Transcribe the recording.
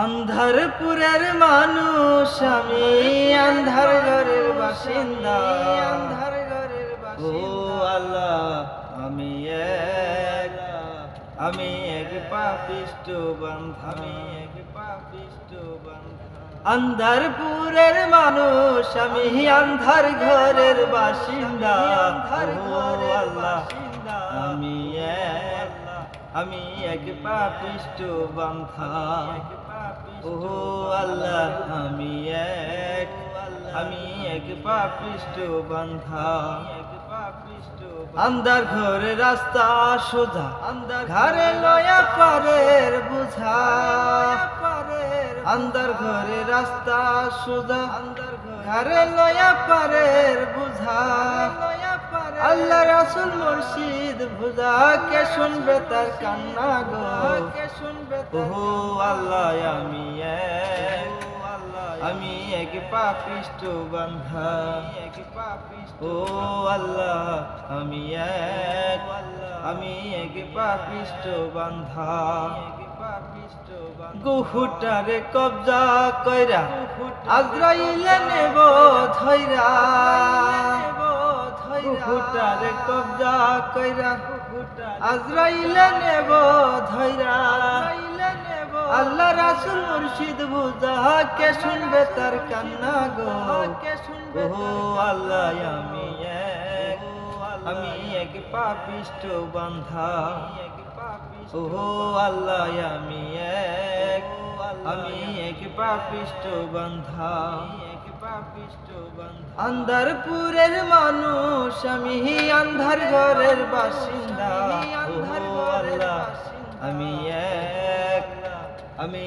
অন্ধারপুরের মানুষ, আমি আন্ধার ঘরের বাসিন্দা। আন্ধার ঘরের ও আল্লাহ, আমি এক আমি এক পাপিষ্ট বান্ধা। আমি এক পাপিষ্ট বান্ধা আন্ধারপুরের মানুষ, আমি আন্ধার ঘরের বাসিন্দা। ও আল্লাহ, আমি এক আমি এক পাপিষ্ট বান্ধা। ও আল্লাহ, আমি এক আমি এক পাপিষ্ট বান্ধা আন্দার ঘরে রাস্তা সোজা আন্দার ঘরে লয়া পারের বুঝা। আন্দার ঘরে রাস্তা সোজা আন্দার ঘরে লয়া পারের বুঝা। আল্লাহ রাসুল মুর্শিদ, বুঝা কে শুনবে তার কান্না গো। কে শুনবে ও আল্লাহ এক পাপিষ্ট বান্ধা। এক পাপিষ্ট ও আল্লাহ, আমি এক আমি এক পাপিষ্ট বান্ধা। গুহুটারে কবজা কইরা আজরাইলে নেব ধৈরা গুহুটারে কবজা কইরা আজরাইলে নেব ধৈরা আল্লাহ রাসুল মুর্শিদ বুঝা কে শুনবে তার কান্না গো? কে শুনবে ও আল্লাহ আমি এক আমি এক পাপিষ্ট বান্ধা ও আল্লাহ আমি এক আমি এক পাপিষ্ট বান্ধা আন্ধারপুরের মানুষ আমি আন্ধার ঘরের বাসিন্দা। আমি এক আমি